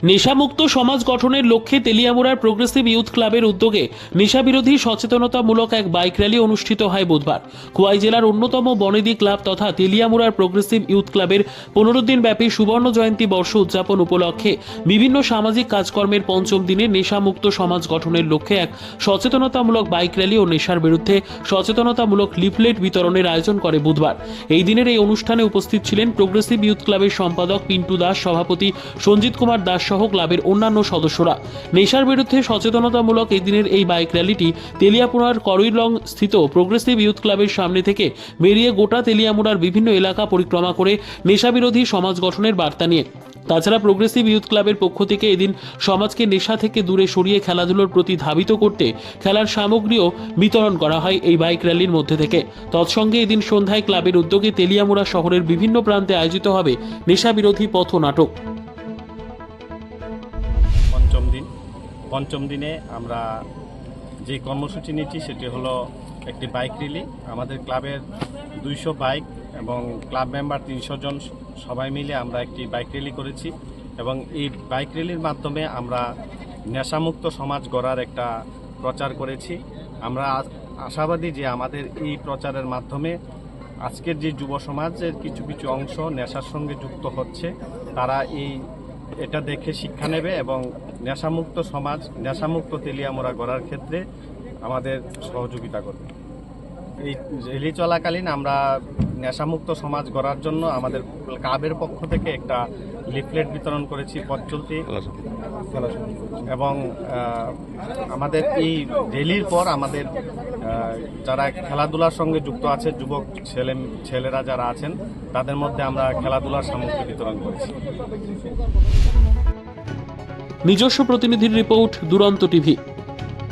নেশামুক্ত সমাজ গঠনের লক্ষ্যে তেলিয়ামুড়ার প্রোগ্রেসিভ ইউথ ক্লাবের উদ্যোগে নেশাবিরোধী সচেতনতামূলক এক বাইক র্যালি অনুষ্ঠিত হয় বুধবার। খোয়াই জেলার অন্যতম বনেদি ক্লাব তথা তেলিয়ামুড়ার প্রোগ্রেসিভ ইউথ ক্লাবের পনেরো দিনব্যাপী সুবর্ণ জয়ন্তী বর্ষ উদযাপন উপলক্ষে বিভিন্ন সামাজিক কাজকর্মের পঞ্চম দিনে নেশামুক্ত সমাজ গঠনের লক্ষ্যে এক সচেতনতামূলক বাইক র্যালি ও নেশার বিরুদ্ধে সচেতনতামূলক লিফলেট বিতরণের আয়োজন করে বুধবার। এই দিনের এই অনুষ্ঠানে উপস্থিত ছিলেন প্রোগ্রেসিভ ইউথ ক্লাবের সম্পাদক পিন্টু দাস, সভাপতি সঞ্জিত কুমার দাস সহ ক্লাবের অন্যান্য সদস্যরা। নেশার বিরুদ্ধে সচেতনতামূলক এই দিনের এই বাইক র্যালিটি তেলিয়াপুরার করইলং স্থিত প্রোগ্রেসিভ ইউথ ক্লাবের সামনে থেকে বেরিয়ে গোটা তেলিয়ামুড়ার বিভিন্ন এলাকা পরিক্রমা করে নেশাবিরোধী সমাজ গঠনের বার্তা নিয়ে। তাছাড়া প্রোগ্রেসিভ ইউথ ক্লাবের পক্ষ থেকে এদিন সমাজকে নেশা থেকে দূরে সরিয়ে খেলাধুলোর প্রতি ধাবিত করতে খেলার সামগ্রীও বিতরণ করা হয় এই বাইক র্যালির মধ্যে থেকে। তৎসঙ্গে এদিন সন্ধ্যায় ক্লাবের উদ্যোগে তেলিয়ামুড়া শহরের বিভিন্ন প্রান্তে আয়োজিত হবে নেশাবিরোধী পথ নাটক পঞ্চম দিনে আমরা যে কর্মসূচি নিচ্ছি সেটি হলো একটি বাইক র্যালি। আমাদের ক্লাবের দুইশো বাইক এবং ক্লাব মেম্বার তিনশো জন সবাই মিলে আমরা একটি বাইক র্যালি করেছি এবং এই বাইক র্যালির মাধ্যমে আমরা নেশামুক্ত সমাজ গড়ার একটা প্রচার করেছি। আমরা আশাবাদী যে আমাদের এই প্রচারের মাধ্যমে আজকের যে যুব সমাজের কিছু কিছু অংশ নেশার সঙ্গে যুক্ত হচ্ছে, তারা এই এটা দেখে শিক্ষা নেবে এবং নেশামুক্ত সমাজ নেশামুক্ত তেলিয়ামোড়া গড়ার ক্ষেত্রে আমাদের সহযোগিতা করবে। এই রেলি চলাকালীন আমরা নেশামুক্ত সমাজ গড়ার জন্য আমাদের ক্লাবের পক্ষ থেকে একটা লিফলেট বিতরণ করেছি পথ চলতি। এবং আমাদের এই রেলির পর আমাদের যারা খেলাধুলার সঙ্গে যুক্ত আছে, যুবক ছেলে, ছেলেরা যারা আছেন, তাদের মধ্যে আমরা খেলাধুলার সামগ্রী বিতরণ করেছি। নিজস্ব প্রতিনিধির রিপোর্ট, দুরন্ত টিভি।